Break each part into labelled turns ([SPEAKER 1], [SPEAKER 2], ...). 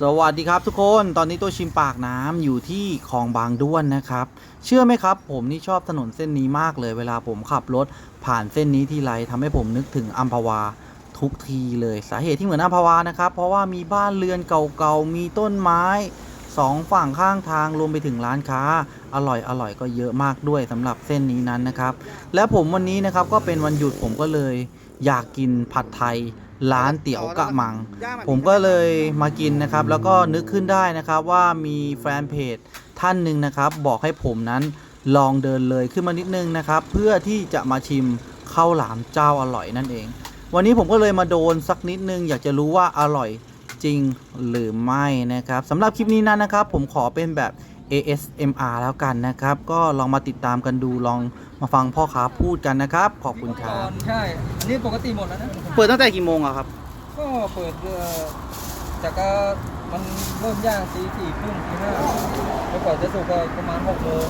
[SPEAKER 1] สวัสดีครับทุกคนตอนนี้ตัวชิมปากน้ำอยู่ที่คลองบางด้วนนะครับ เชื่อไหมครับ ผมนี่ชอบถนนเส้นนี้มากเลยเวลาผมขับรถผ่านเส้นนี้ทีไรทำให้ผมนึกถึงอัมพวาทุกทีเลยสาเหตุที่เหมือนอัมพวานะครับ เพราะว่ามีบ้านเรือนเก่าๆมีต้นไม้สองฝั่งข้างทางรวมไปถึงร้านค้า อร่อยอร่อยก็เยอะมากด้วยสำหรับเส้นนี้นั้นนะครับ และผมวันนี้นะครับก็เป็นวันหยุดผมก็เลย อยากกินผัดไทย ร้านเตี๋ยวกะมัง ผมก็เลยมากินนะครับ แล้วก็นึกขึ้นได้นะครับว่ามีแฟนเพจท่านหนึ่งนะครับ บอกให้ผมนั้นลองเดินเลยขึ้นมานิดนึงนะครับ เพื่อที่จะมาชิมข้าวหลามเจ้าอร่อยนั่นเอง วันนี้ผมก็เลยมาโดนสักนิดนึง อยากจะรู้ว่าอร่อยจริงหรือไม่นะครับสำหรับคลิปนี้นั้นนะครับ ผมขอเป็นแบบ ASMR แล้วกันนะครับ ก็ลองมาติดตามกันดูลองมาฟังพ่อค้าพูดกันนะครับ ขอบคุณครับ
[SPEAKER 2] ใช่ อันนี้ปกติหมดแล้วนะ
[SPEAKER 1] เปิดตั้งแต่กี่โมงอะครับ
[SPEAKER 2] ก็เปิดเอ่อจากก็มันเริ่มย่างตีสี่ครึ่งตีห้าแล้วกว่อนจะสุกก็ประมาณหกโมง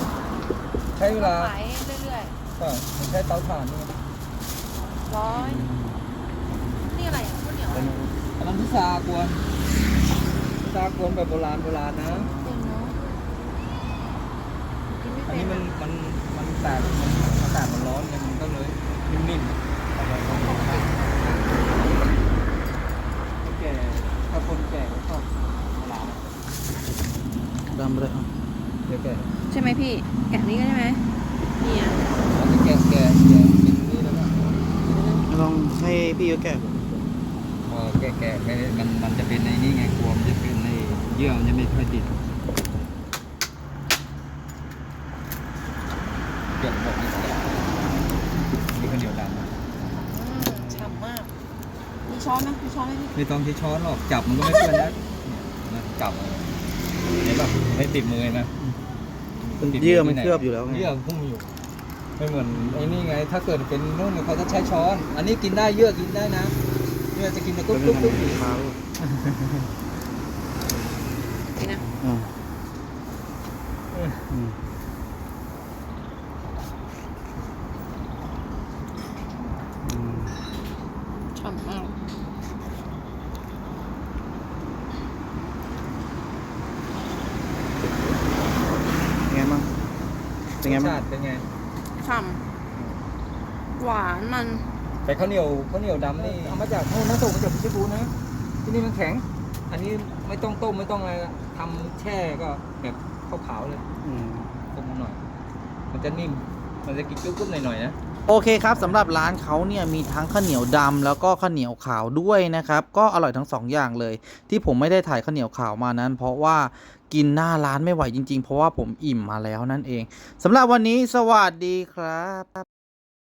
[SPEAKER 2] ใช้เวลา
[SPEAKER 3] ขายเรื่อย
[SPEAKER 2] ก็มันใช้เตาถ่านนี่
[SPEAKER 3] ๆ ร้อย นี่อะไรอะข้าวเหนียว
[SPEAKER 2] อันนั้นพิซากวนพิซากวนแบบโบราณโบราณนะ
[SPEAKER 3] จริงเนาะกินไม่
[SPEAKER 2] อัน
[SPEAKER 3] เป็น
[SPEAKER 2] นี้มัน
[SPEAKER 3] อะ
[SPEAKER 2] มันมันแตกมันอากาศมันร้อนไงมันก็เลยนิ่มๆเอาไปเอาไปคนแก่ถ้าคนแก่ก็ชอบโบราณ
[SPEAKER 1] ดำเลย
[SPEAKER 2] เดี๋ยวแก่
[SPEAKER 3] ใช่ไหมพี่ แกะนี้ก็ใช่ไหมเนี่ย
[SPEAKER 2] อันนี้แก่แก่แก่เป็นนี่แล้วก็
[SPEAKER 1] ลองให้พี่เขาแกะ
[SPEAKER 2] พอแก่แก่ไปมันมันจะเป็นในนี่ไงกลัวมันจะเป็นในเยื่อมันจะไม่ค่อยติดเกือบหมดนี่แล้วนี่ข้าวเหนียวดำนะ
[SPEAKER 3] อืมฉ่ำมาก มี ช้อนไหมมีช้อนไหมพี่
[SPEAKER 2] ไม่ต้องใช้ช้อนหรอกจับมันก็ไม่เปื้อนแล้วเนี่ยนะจับเห็นป่ะไม่ติดมือนะ
[SPEAKER 1] เยื่อมันเคลือบอยู่แล้วไง
[SPEAKER 2] เยื่อพุ่งอยู่ไม่เหมือนไอ้นี่ไง ถ้าเกิดเป็นนู่นเขาจะใช้ช้อน อันนี้กินได้เยื่อกินได้นะเยื่อจะกินแต่กุ๊บกุ๊บกุ๊บ
[SPEAKER 3] นี่นะ
[SPEAKER 1] อืมอืม
[SPEAKER 3] ฉ่ำมาก
[SPEAKER 1] เป็นไงบ้าง เป็นไง
[SPEAKER 2] รส
[SPEAKER 1] บ้าง
[SPEAKER 2] ชาติเป็นไง
[SPEAKER 3] ฉ่ำหวานมัน
[SPEAKER 2] แต่ข้าวเหนียวข้าวเหนียวดำนี่เอามาจากโน่นนะส่งมาจากพิจิตรบูรณ์นะที่นี่มันแข็ง อันนี้ไม่ต้องต้มไม่ต้องอะไรทำแช่ก็แบบข้าวขาวเลย
[SPEAKER 1] อืม
[SPEAKER 2] ต้มหน่อย มันจะนิ่ม มันจะกินกรุบๆหน่อยๆนะ
[SPEAKER 1] โอเคครับสำหรับร้านเขาเนี่ยมีทั้งข้าวเหนียวดำแล้วก็ข้าวเหนียวขาวด้วยนะครับก็อร่อยทั้งสองอย่างเลย ที่ผมไม่ได้ถ่ายข้าวเหนียวขาวมานั้น เพราะว่ากินหน้าร้านไม่ไหวจริงๆ เพราะว่าผมอิ่มมาแล้วนั่นเองสำหรับวันนี้สวัสดีครับ